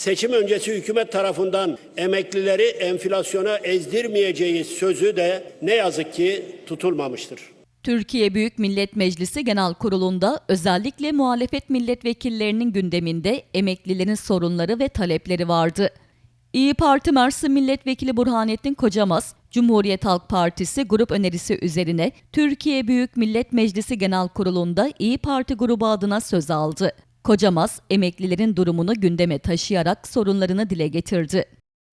seçim öncesi hükümet tarafından emeklileri enflasyona ezdirmeyeceği sözü de ne yazık ki tutulmamıştır. Türkiye Büyük Millet Meclisi Genel Kurulu'nda özellikle muhalefet milletvekillerinin gündeminde emeklilerin sorunları ve talepleri vardı. İyi Parti Mersin Milletvekili Burhanettin Kocamaz, Cumhuriyet Halk Partisi grup önerisi üzerine Türkiye Büyük Millet Meclisi Genel Kurulu'nda İyi Parti grubu adına söz aldı. Kocamaz, emeklilerin durumunu gündeme taşıyarak sorunlarını dile getirdi.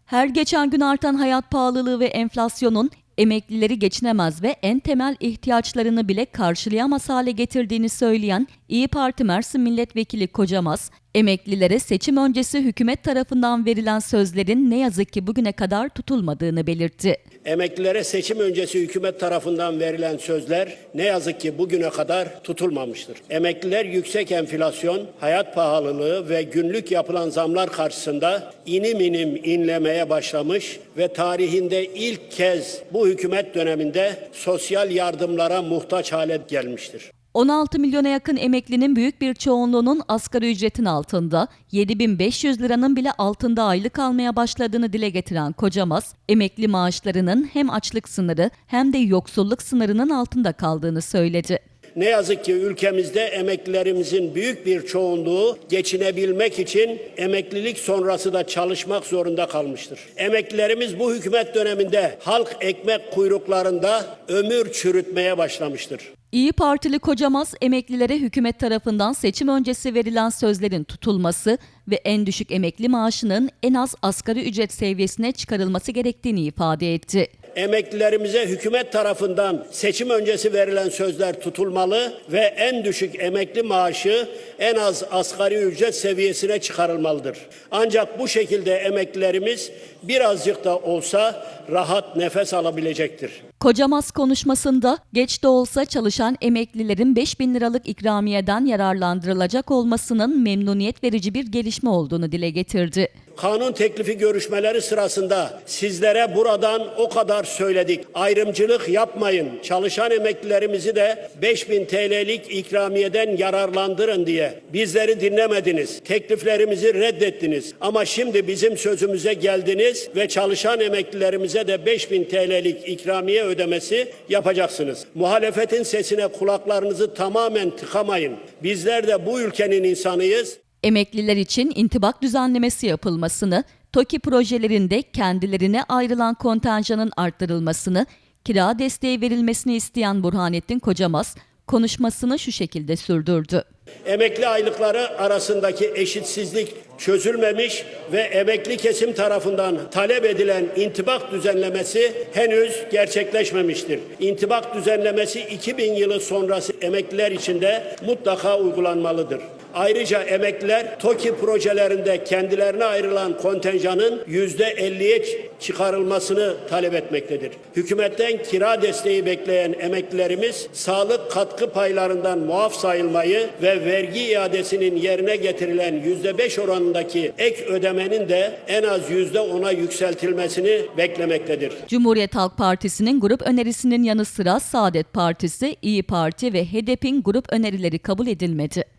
Her geçen gün artan hayat pahalılığı ve enflasyonun emeklileri geçinemez ve en temel ihtiyaçlarını bile karşılayamaz hale getirdiğini söyleyen İyi Parti Mersin Milletvekili Kocamaz, emeklilere seçim öncesi hükümet tarafından verilen sözlerin ne yazık ki bugüne kadar tutulmadığını belirtti. Emeklilere seçim öncesi hükümet tarafından verilen sözler ne yazık ki bugüne kadar tutulmamıştır. Emekliler yüksek enflasyon, hayat pahalılığı ve günlük yapılan zamlar karşısında inim inim inlemeye başlamış ve tarihinde ilk kez bu hükümet döneminde sosyal yardımlara muhtaç hale gelmiştir. 16 milyona yakın emeklinin büyük bir çoğunluğunun asgari ücretin altında, 7500 liranın bile altında aylık almaya başladığını dile getiren Kocamaz, emekli maaşlarının hem açlık sınırı hem de yoksulluk sınırının altında kaldığını söyledi. Ne yazık ki ülkemizde emeklilerimizin büyük bir çoğunluğu geçinebilmek için emeklilik sonrası da çalışmak zorunda kalmıştır. Emeklilerimiz bu hükümet döneminde halk ekmek kuyruklarında ömür çürütmeye başlamıştır. İyi Partili Kocamaz, emeklilere hükümet tarafından seçim öncesi verilen sözlerin tutulması ve en düşük emekli maaşının en az asgari ücret seviyesine çıkarılması gerektiğini ifade etti. Emeklilerimize hükümet tarafından seçim öncesi verilen sözler tutulmalı ve en düşük emekli maaşı en az asgari ücret seviyesine çıkarılmalıdır. Ancak bu şekilde emeklilerimiz birazcık da olsa rahat nefes alabilecektir. Kocamaz konuşmasında geç de olsa çalışan emeklilerin 5 bin liralık ikramiyeden yararlandırılacak olmasının memnuniyet verici bir gelişme olduğunu dile getirdi. Kanun teklifi görüşmeleri sırasında sizlere buradan o kadar söyledik. Ayrımcılık yapmayın. Çalışan emeklilerimizi de 5000 TL'lik ikramiyeden yararlandırın diye. Bizleri dinlemediniz. Tekliflerimizi reddettiniz. Ama şimdi bizim sözümüze geldiniz ve çalışan emeklilerimize de 5000 TL'lik ikramiye ödemesi yapacaksınız. Muhalefetin sesine kulaklarınızı tamamen tıkamayın. Bizler de bu ülkenin insanıyız. Emekliler için intibak düzenlemesi yapılmasını, TOKİ projelerinde kendilerine ayrılan kontenjanın arttırılmasını, kira desteği verilmesini isteyen Burhanettin Kocamaz, konuşmasını şu şekilde sürdürdü. Emekli aylıkları arasındaki eşitsizlik çözülmemiş ve emekli kesim tarafından talep edilen intibak düzenlemesi henüz gerçekleşmemiştir. İntibak düzenlemesi 2000 yılı sonrası emekliler için de mutlaka uygulanmalıdır. Ayrıca emekliler TOKİ projelerinde kendilerine ayrılan kontenjanın %50'ye çıkarılmasını talep etmektedir. Hükümetten kira desteği bekleyen emeklilerimiz sağlık katkı paylarından muaf sayılmayı ve vergi iadesinin yerine getirilen %5 oranındaki ek ödemenin de en az %10'a yükseltilmesini beklemektedir. Cumhuriyet Halk Partisi'nin grup önerisinin yanı sıra Saadet Partisi, İyi Parti ve HDP'nin grup önerileri kabul edilmedi.